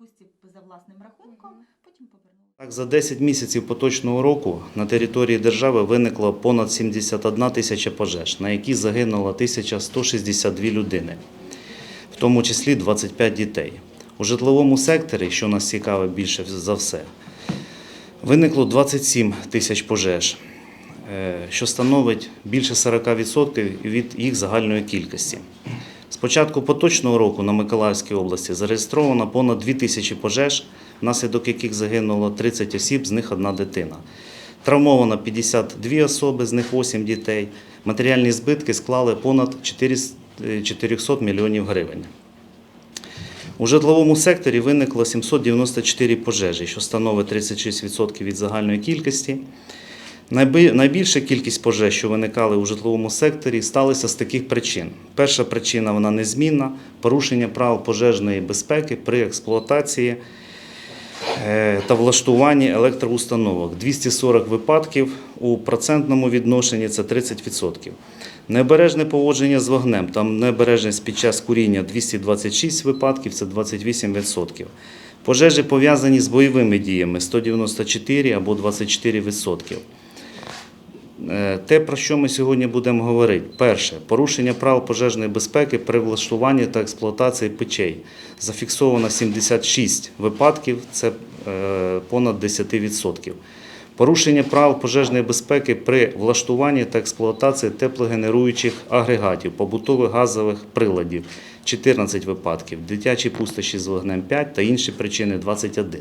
відпустці за власним рахунком, потім повернули. Так, за 10 місяців поточного року на території держави виникло понад 71 тисяча пожеж, на які загинуло 1162 людини, в тому числі 25 дітей. У житловому секторі, що нас цікавить більше за все, виникло 27 тисяч пожеж, е, що становить більше 40% від їх загальної кількості. З початку поточного року на Миколаївській області зареєстровано понад 2 тисячі пожеж, внаслідок яких загинуло 30 осіб, з них одна дитина. Травмовано 52 особи, з них 8 дітей. Матеріальні збитки склали понад 400 400 мільйонів гривень. У житловому секторі виникло 794 пожежі, що становить 36% від загальної кількості. Найбільша кількість пожеж, що виникали у житловому секторі, сталися з таких причин. Перша причина вона незмінна порушення правил пожежної безпеки при експлуатації е, та влаштуванні електроустановок. 240 випадків у процентному відношенні це 30%. Необережне поводження з вогнем, там необережність під час куріння 226 випадків, це 28%. Пожежі пов'язані з бойовими діями 194 або 24%. Е, Те, про що ми сьогодні будемо говорити. Перше, порушення правил пожежної безпеки при влаштуванні та експлуатації печей. Зафіксовано 76 випадків, це е, понад 10%. Порушення правил пожежної безпеки при влаштуванні та експлуатації теплогенеруючих агрегатів, побутових газових приладів 14 випадків, дитячі пустощі з вогнем 5 та інші причини 21.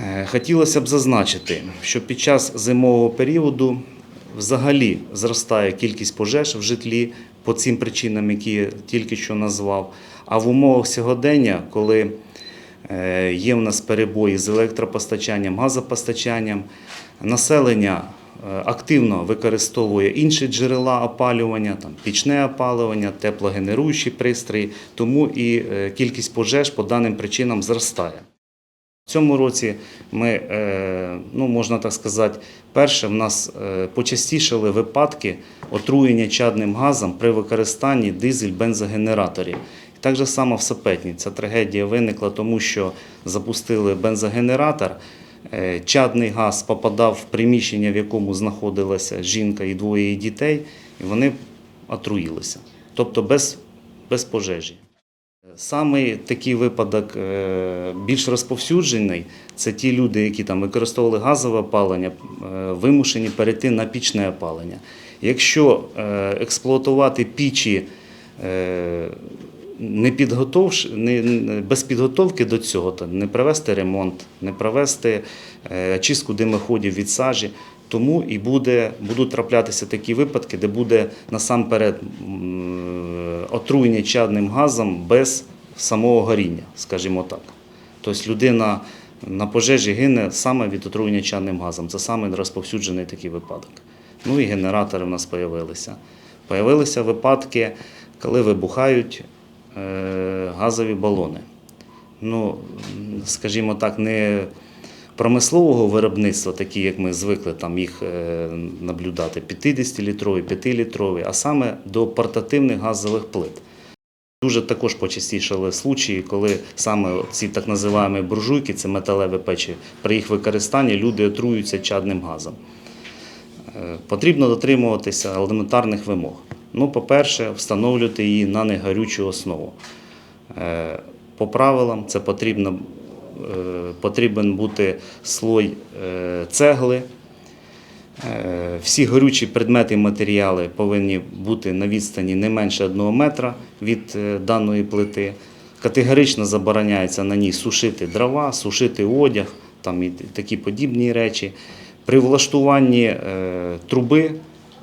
Е, Хотілося б зазначити, що під час зимового періоду взагалі зростає кількість пожеж в житлі по цим причинам, які я тільки що назвав. А в умовах сьогодення, коли е, є в нас перебої з електропостачанням, газопостачанням, населення е, активно використовує інші джерела опалювання, там пічне опалювання, теплогенеруючі пристрої, тому і кількість пожеж по даним причинам зростає. В цьому році ми, е, ну можна так сказати, перше в нас е, почастішали випадки отруєння чадним газом при використанні дизель-бензогенераторів. Так же само в Сапетні. Ця трагедія виникла тому, що запустили бензогенератор. е, Чадний газ попадав в приміщення, в якому знаходилася жінка і двоє дітей, і вони отруїлися. Тобто без, без пожежі. Саме такий випадок е, більш розповсюджений це ті люди, які там використовували газове опалення, е, вимушені перейти на пічне опалення. Якщо е, експлуатувати пічі не підготовш, не, без підготовки до цього, то не провести ремонт, не провести очистку димоходів від сажі, тому і буде, будуть траплятися такі випадки, де буде насамперед отруєння чадним газом без самого горіння, скажімо так. Тобто людина на пожежі гине саме від отруєння чадним газом. Це саме розповсюджений такий випадок. Ну і генератори в нас з'явилися. Появилися випадки, коли вибухають е, газові балони. Ну, скажімо так, не промислового виробництва, такі як ми звикли там їх е, наблюдати, 50-літрові, 5-літрові, а саме до портативних газових плит. Дуже також почастішали случаї, коли саме ці так називаємо буржуйки, це металеві печі, при їх використанні люди отруються чадним газом. Е, Потрібно дотримуватися елементарних вимог. Ну, по-перше, встановлювати її на негарючу основу. Е, По правилам це потрібно, потрібен бути слой е, цегли. Е, Всі горючі предмети і матеріали повинні бути на відстані не менше 1 метра від е, даної плити. Категорично забороняється на ній сушити дрова, сушити одяг там і такі подібні речі. При влаштуванні е, труби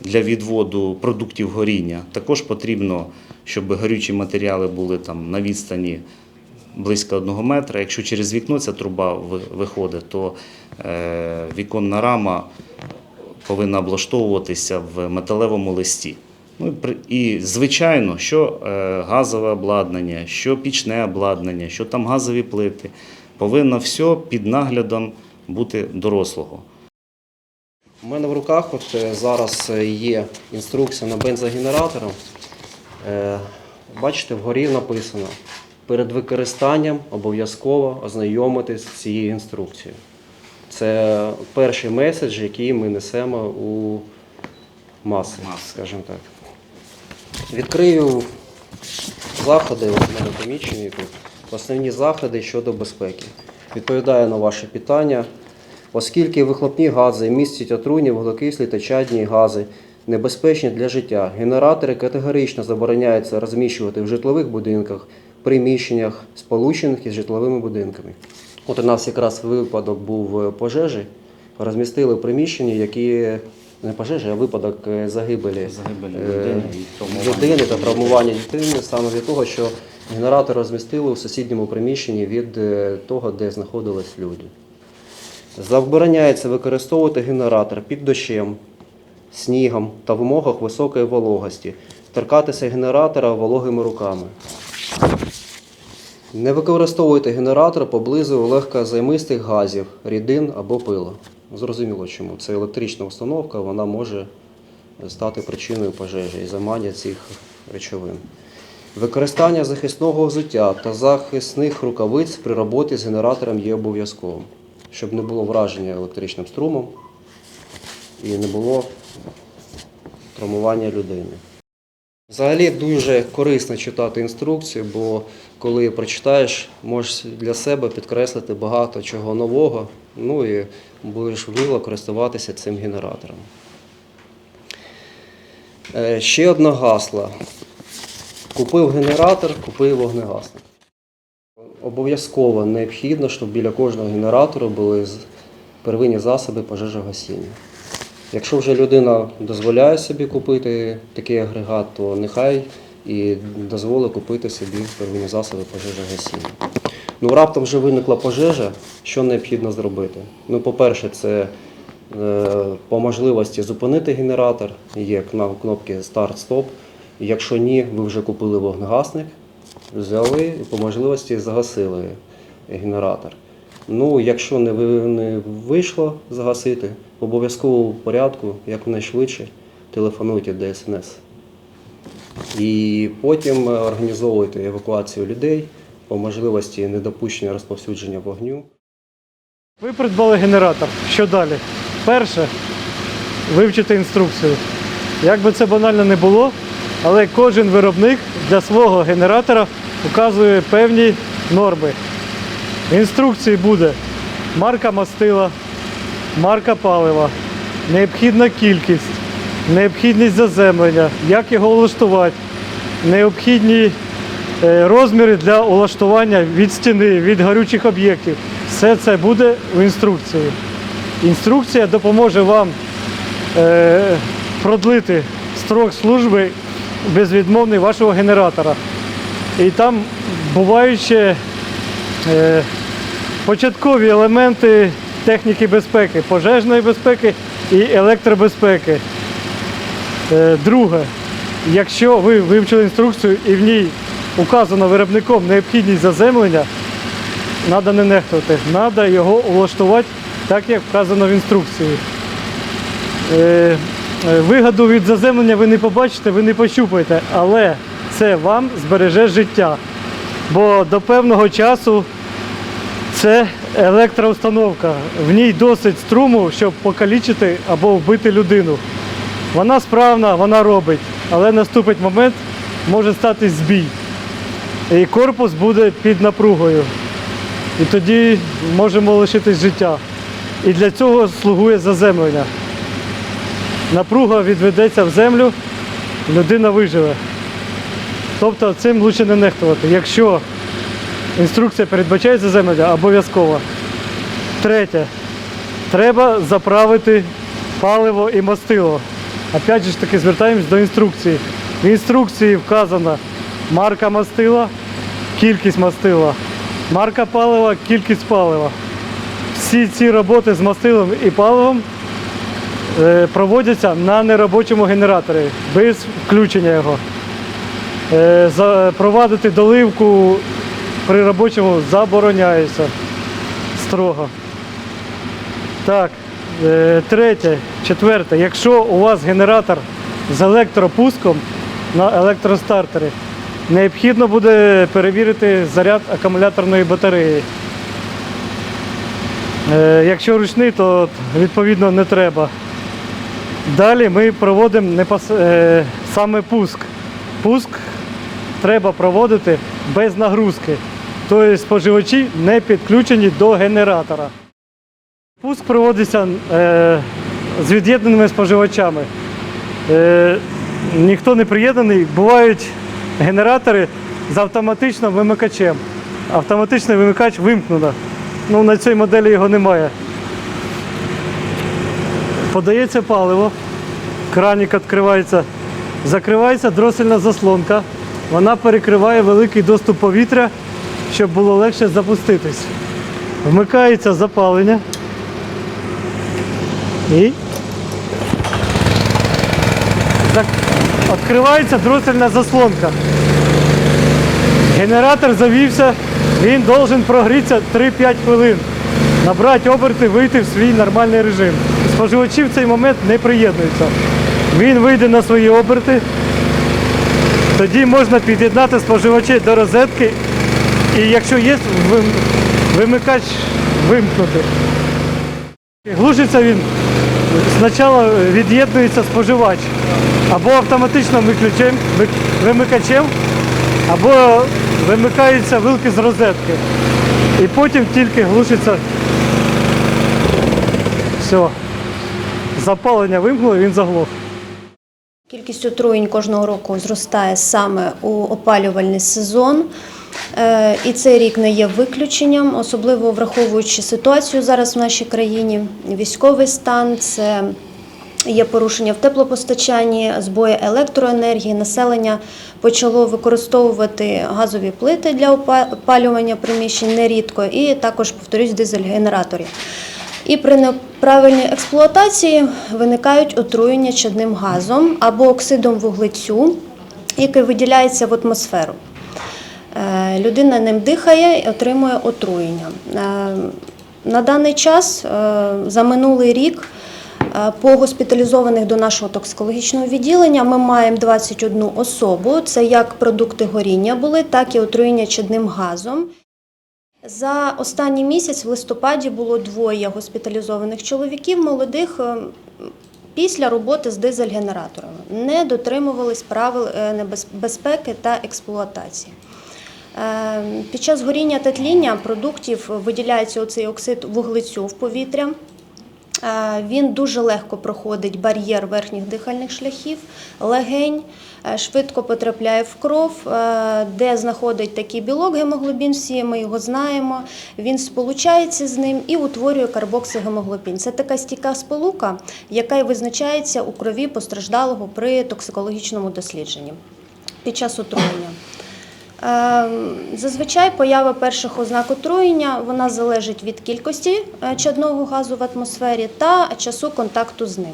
для відводу продуктів горіння також потрібно, щоб горючі матеріали були там на відстані близько одного метра. Якщо через вікно ця труба виходить, то е, віконна рама повинна облаштовуватися в металевому листі. Ну, і звичайно, що е, газове обладнання, що пічне обладнання, що там газові плити, повинно все під наглядом бути дорослого. У мене в руках от е, зараз є інструкція на бензогенератор. Е, Бачите, вгорі написано перед використанням обов'язково ознайомитись з цією інструкцією. Це перший меседж, який ми несемо у маси, скажімо так. Відкрию заходи, у мене помічені тут. Основні заходи щодо безпеки. Відповідаю на ваше питання. Оскільки вихлопні гази містять отруйні вуглекислі та чадні гази, небезпечні для життя, генератори категорично забороняється розміщувати в житлових будинках, приміщеннях, сполучених із житловими будинками. От у нас якраз випадок був е, пожежі. Розмістили приміщення, які не пожежі, а випадок е, загибелі Загибелі е, людини людини та травмування дитини саме від того, що генератор розмістили у сусідньому приміщенні від е, того, де знаходились люди. Забороняється використовувати генератор під дощем, снігом та в умовах високої вологості, торкатися генератора вологими руками. Не використовуйте генератор поблизу легкозаймистих газів, рідин або пила. Зрозуміло чому. Це електрична установка, вона може стати причиною пожежі і займання цих речовин. Використання захисного взуття та захисних рукавиць при роботі з генератором є обов'язковим, щоб не було враження електричним струмом і не було травмування людини. Взагалі дуже корисно читати інструкцію, бо коли прочитаєш, можеш для себе підкреслити багато чого нового, ну і будеш вміло користуватися цим генератором. Е, Ще одне гасло. Купив генератор, купив вогнегасник. Обов'язково необхідно, щоб біля кожного генератора були первинні засоби пожежогасіння. Якщо вже людина дозволяє собі купити такий агрегат, то нехай і дозволить купити собі первинні засоби пожежогасіння. Ну, раптом вже виникла пожежа, що необхідно зробити? Ну, по-перше, це е, по можливості зупинити генератор, є кнопки старт-стоп. Якщо ні, ви вже купили вогнегасник, взяли і по можливості загасили генератор. Ну, якщо не вийшло загасити, в обов'язковому порядку, якнайшвидше, телефонуйте ДСНС. І потім е, організовуйте евакуацію людей по можливості недопущення розповсюдження вогню. Ви придбали генератор. Що далі? Перше вивчити інструкцію. Як би це банально не було, але кожен виробник для свого генератора указує певні норми. В інструкції буде марка мастила, марка палива, необхідна кількість, необхідність заземлення, як його влаштувати, необхідні е, розміри для улаштування від стіни, від горючих об'єктів. Все це буде в інструкції. Інструкція допоможе вам е, продлити строк служби безвідмовний вашого генератора. І там бувають ще е, початкові елементи техніки безпеки, пожежної безпеки і електробезпеки. Е, Друге, якщо ви вивчили інструкцію і в ній указано виробником необхідність заземлення, треба не нехтувати, треба його улаштувати так, як вказано в інструкції. Е, е, Вигоду від заземлення ви не побачите, ви не пощупаєте, але це вам збереже життя. Бо до певного часу це електроустановка. В ній досить струму, щоб покалічити або вбити людину. Вона справна, вона робить, але наступить момент, може стати збій. І корпус буде під напругою. І тоді можемо лишитись життя. І для цього слугує заземлення. Напруга відведеться в землю, людина виживе. Тобто цим краще не нехтувати. Якщо інструкція передбачає заземлення, обов'язково. Третє. Треба заправити паливо і мастило. Опять ж таки звертаємось до інструкції. В інструкції вказана марка мастила, кількість мастила, марка палива, кількість палива. Всі ці роботи з мастилом і паливом е, проводяться на неробочому генераторі без включення його. Е, Провадити доливку при робочому забороняється строго. Так, е, третє, четверте. Якщо у вас генератор з електропуском на електростартері, необхідно буде перевірити заряд акумуляторної батареї. Е, Якщо ручний, то відповідно не треба. Далі ми проводимо е, саме пуск. Пуск треба проводити без нагрузки. Тобто споживачі не підключені до генератора. Пуск проводиться е, з від'єднаними споживачами. Е, ніхто не приєднаний. Бувають генератори з автоматичним вимикачем. Автоматичний вимикач вимкнено. Ну, на цій моделі його немає. Подається паливо, кранік відкривається, закривається дросельна заслонка. Вона перекриває великий доступ повітря, щоб було легше запуститись. Вмикається запалення. І відкривається дросельна заслонка. Генератор завівся, він должен прогрітися 3-5 хвилин. Набрати оберти, вийти в свій нормальний режим. Споживачі в цей момент не приєднуються. Він вийде на свої оберти. Тоді можна під'єднати споживачі до розетки. І якщо є вим- вимикач вимкнути. Глушиться він, спочатку від'єднується споживач або автоматичним виключем, ви- вимикачем, або вимикаються вилки з розетки. І потім тільки глушиться. Все. Запалення вимкнуло, він заглох. Кількість отруєнь кожного року зростає саме у опалювальний сезон. Е, І цей рік не є виключенням, особливо враховуючи ситуацію зараз в нашій країні, військовий стан, це є порушення в теплопостачанні, збої електроенергії. Населення почало використовувати газові плити для опалювання приміщень нерідко, і також, повторюсь, дизель-генераторів. І при неправильній експлуатації виникають отруєння чадним газом або оксидом вуглецю, який виділяється в атмосферу. Е, Людина ним дихає і отримує отруєння. Е, На даний час, е, за минулий рік, по госпіталізованих до нашого токсикологічного відділення ми маємо 21 особу. Це як продукти горіння були, так і отруєння чадним газом. За останній місяць в листопаді було двоє госпіталізованих чоловіків молодих після роботи з дизель-генераторами. Не дотримувались правил безпеки та експлуатації. Е, Під час горіння та тління продуктів виділяється оцей оксид вуглецю в повітря. Е, Він дуже легко проходить бар'єр верхніх дихальних шляхів, легень, е, швидко потрапляє в кров, е, де знаходить такий білок гемоглобін, всі ми його знаємо. Він сполучається з ним і утворює карбоксигемоглобін. Це така стійка сполука, яка й визначається у крові постраждалого при токсикологічному дослідженні під час отруєння. Ем, Зазвичай поява перших ознак отруєння вона залежить від кількості е, чадного газу в атмосфері та часу контакту з ним.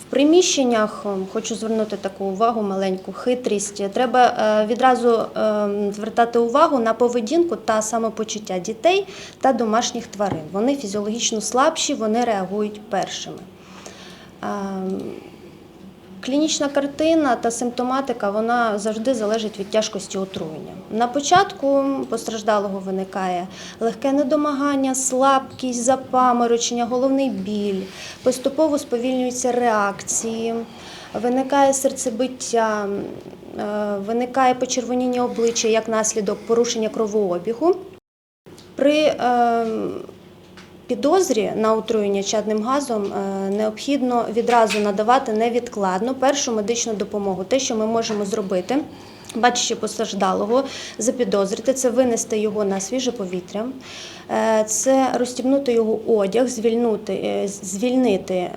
В приміщеннях ем, хочу звернути таку увагу, маленьку хитрість. Треба е, відразу ем, звертати увагу на поведінку та самопочуття дітей та домашніх тварин. Вони фізіологічно слабші, вони реагують першими. Ем, Клінічна картина та симптоматика вона завжди залежить від тяжкості отруєння. На початку постраждалого виникає легке недомагання, слабкість, запаморочення, головний біль, поступово сповільнюються реакції, виникає серцебиття, е, виникає почервоніння обличчя як наслідок порушення кровообігу. При е, підозрі на отруєння чадним газом е, необхідно відразу надавати невідкладно першу медичну допомогу. Те, що ми можемо зробити. Бачачи постраждалого, запідозрити це винести його на свіже повітря, е, це розстібнути його одяг, звільнути, е, звільнити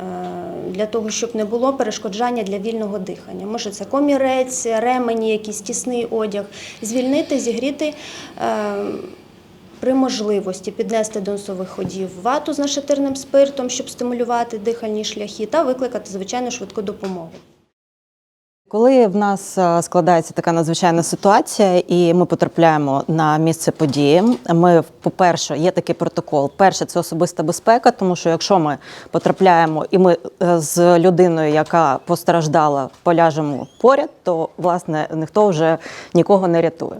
для того, щоб не було перешкоджання для вільного дихання. Може, це комірець, ремені, якийсь тісний одяг, звільнити, зігріти. При можливості піднести до носових ходів вату з нашатирним спиртом, щоб стимулювати дихальні шляхи, та викликати звичайно швидку допомогу. Коли в нас е, складається така надзвичайна ситуація, і ми потрапляємо на місце події, ми, по-перше, є такий протокол. Перше, це особиста безпека, тому що якщо ми потрапляємо і ми е, з людиною, яка постраждала, поляжемо поряд, то власне ніхто вже нікого не рятує.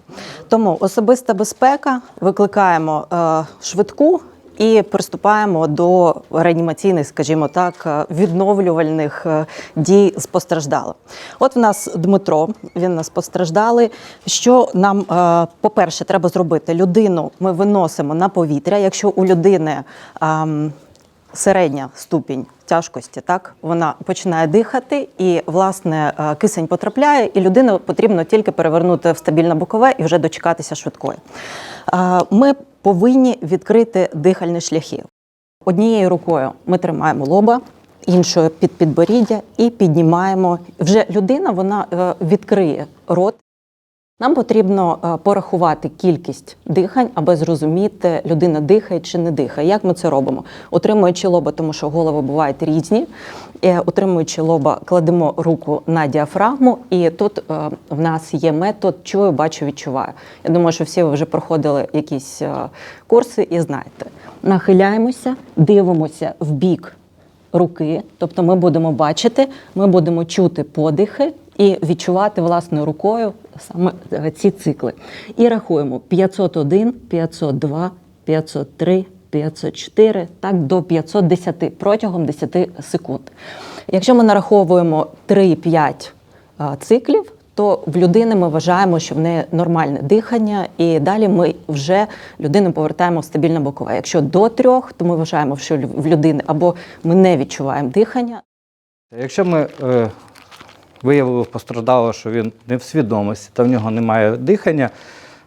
Тому особиста безпека, викликаємо е, швидку. І приступаємо до реанімаційних, скажімо так, е, відновлювальних е, дій з постраждалим. От в нас Дмитро, він нас постраждалий. Що нам, е, по-перше, треба зробити? Людину ми виносимо на повітря. Якщо у людини ем, середня ступінь тяжкості, так вона починає дихати, і власне кисень потрапляє, і людину потрібно тільки перевернути в стабільне бокове і вже дочекатися швидкої. Ми повинні відкрити дихальні шляхи. Однією рукою ми тримаємо лоба, іншою під підборіддя і піднімаємо. Вже людина вона е, відкриє рот. Нам потрібно е, порахувати кількість дихань, аби зрозуміти, людина дихає чи не дихає. Як ми це робимо? Утримуючи лоба, тому що голови бувають різні. Е, Утримуючи лоба, кладемо руку на діафрагму, і тут е, в нас є метод чую, бачу, відчуваю. Я думаю, що всі ви вже проходили якісь е, курси і знаєте. Нахиляємося, дивимося в бік руки, тобто ми будемо бачити, ми будемо чути подихи і відчувати власною рукою саме е, ці цикли. І рахуємо 501, 502, 503, 504, так до 510 протягом 10 секунд. Якщо ми нараховуємо 3-5 циклів, то в людини ми вважаємо, що в неї нормальне дихання, і далі ми вже людину повертаємо в стабільне бокове. Якщо до трьох, то ми вважаємо, що в людини або ми не відчуваємо дихання, Якщо ми е, виявили в постраждалого, що він не в свідомості та в нього немає дихання,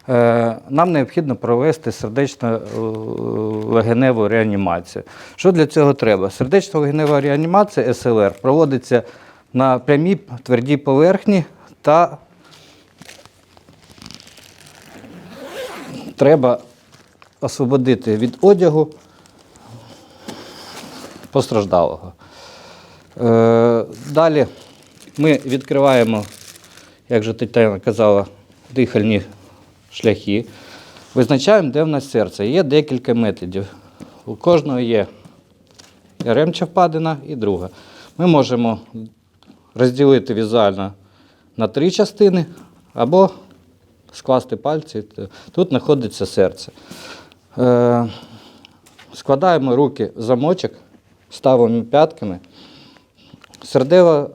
е, нам необхідно провести сердечно-легеневу реанімацію. Що для цього треба? Сердечно-легенева реанімація СЛР проводиться на прямій твердій поверхні та треба освободити від одягу постраждалого. Е, Далі ми відкриваємо, як же Тетяна казала, дихальні шляхи. Визначаємо, де в нас серце. Є декілька методів. У кожного є ремча впадина і друга. Ми можемо розділити візуально на три частини або скласти пальці. Тут знаходиться серце. Е, Складаємо руки в замочок, ставимо п'ятками. Сердева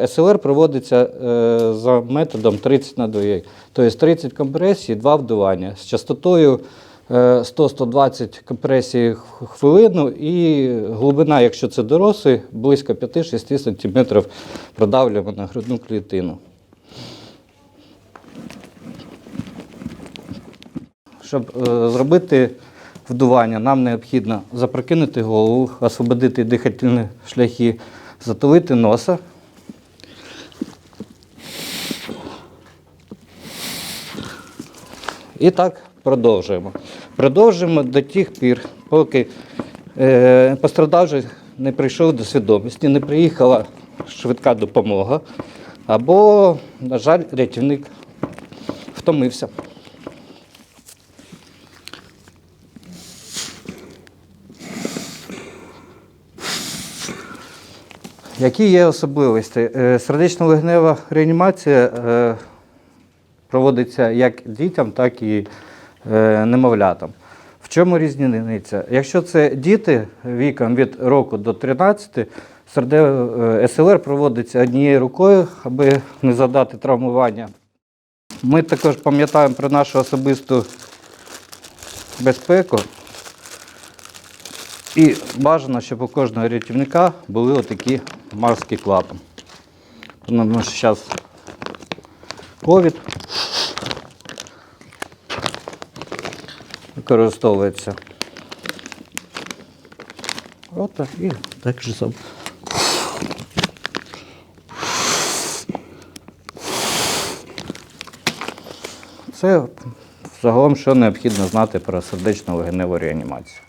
е, СЛР проводиться е, за методом 30 на 2. Тобто 30 компресій, 2 вдування з частотою е, 100-120 компресій в хвилину і глибина, якщо це дорослий, близько 5-6 см продавлюємо на грудну клітину. Щоб е, зробити вдування, нам необхідно запрокинути голову, освободити дихательні шляхи, затулити носа. І так продовжуємо. Продовжуємо до тих пір, поки е, пострадавший не прийшов до свідомості, не приїхала швидка допомога, або, на жаль, рятівник втомився. Які є особливості? Е, Сердечно-легнева реанімація е, проводиться як дітям, так і е, немовлятам. В чому різниця? Якщо це діти віком від року до 13, е, СЛР проводиться однією рукою, аби не задати травмування. Ми також пам'ятаємо про нашу особисту безпеку. І бажано, щоб у кожного рятівника були отакі марські клапи. Тому що зараз ковід використовується. От так, і так же сам. Це загалом, що необхідно знати про сердечно-легеневу реанімацію.